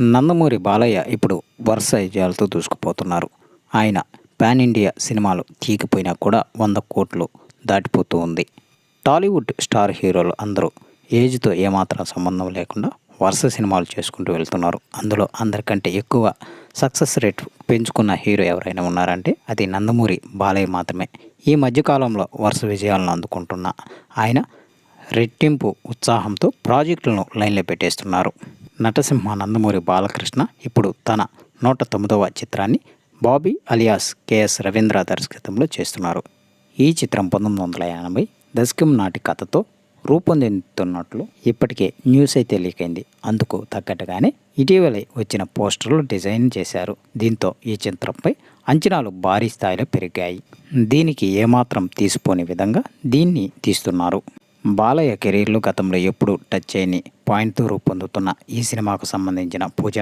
నందమూరి బాలయ్య ఇప్పుడు వరుస విజయాలతో దూసుకుపోతున్నారు. ఆయన పాన్ ఇండియా సినిమాలు తీయకపోయినా కూడా వంద కోట్లు దాటిపోతూ ఉంది. టాలీవుడ్ స్టార్ హీరోలు అందరూ ఏజ్తో ఏమాత్రం సంబంధం లేకుండా వరుస సినిమాలు చేసుకుంటూ వెళ్తున్నారు. అందులో అందరికంటే ఎక్కువ సక్సెస్ రేట్ పెంచుకున్న హీరో ఎవరైనా ఉన్నారంటే అది నందమూరి బాలయ్య మాత్రమే. ఈ మధ్యకాలంలో వరుస విజయాలను అందుకుంటున్న ఆయన రెట్టింపు ఉత్సాహంతో ప్రాజెక్టులను లైన్లో పెట్టేస్తున్నారు. నటసింహ నందమూరి బాలకృష్ణ ఇప్పుడు తన నూట తొమ్మిదవ చిత్రాన్ని బాబీ అలియాస్ కెఎస్ రవీంద్ర దర్శకత్వంలో చేస్తున్నారు. ఈ చిత్రం పంతొమ్మిది వందల ఎనభై దశకం నాటి కథతో రూపొందిస్తున్నట్లు ఇప్పటికే న్యూస్ అయితే లీక్ అయింది అందుకు తగ్గట్టుగానే ఇటీవలే వచ్చిన పోస్టర్లు డిజైన్ చేశారు. దీంతో ఈ చిత్రంపై అంచనాలు భారీ స్థాయిలో పెరిగాయి. దీనికి ఏమాత్రం తీసుకోని విధంగా దీన్ని తీస్తున్నారు. బాలయ్య కెరీర్లో గతంలో ఎప్పుడు టచ్ చేయని పాయింట్తో రూపొందుతున్న ఈ సినిమాకు సంబంధించిన పూజ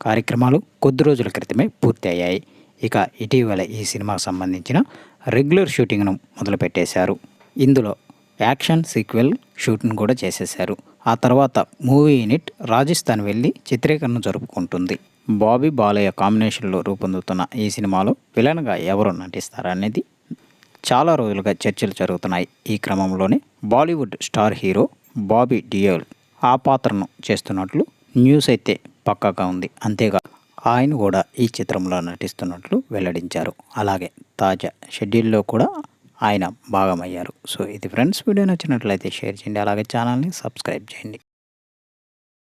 కార్యక్రమాలు కొద్ది రోజుల క్రితమే పూర్తి అయ్యాయి ఇక ఇటీవల ఈ సినిమాకు సంబంధించిన రెగ్యులర్ షూటింగ్ను మొదలుపెట్టేశారు. ఇందులో యాక్షన్ సీక్వెల్ షూటింగ్ కూడా చేసేశారు. ఆ తర్వాత మూవీ యూనిట్ రాజస్థాన్ వెళ్ళి చిత్రీకరణ జరుపుకుంటుంది. బాబీ బాలయ్య కాంబినేషన్లో రూపొందుతున్న ఈ సినిమాలో విలన్గా ఎవరు నటిస్తారనేది చాలా రోజులుగా చర్చలు జరుగుతున్నాయి ఈ క్రమంలోనే Bollywood star hero Bobby Deol ఆ పాత్రను చేస్తున్నట్లు న్యూస్ అయితే పక్కాగా ఉంది. అంతేగా ఆయన కూడా ఈ చిత్రంలో నటిస్తున్నట్లు వెల్లడించారు. అలాగే తాజా షెడ్యూల్లో కూడా ఆయన భాగమయ్యారు. సో ఇది ఫ్రెండ్స్ వీడియో నచ్చినట్లయితే షేర్ చేయండి. అలాగే ఛానల్ని సబ్స్క్రైబ్ చేయండి.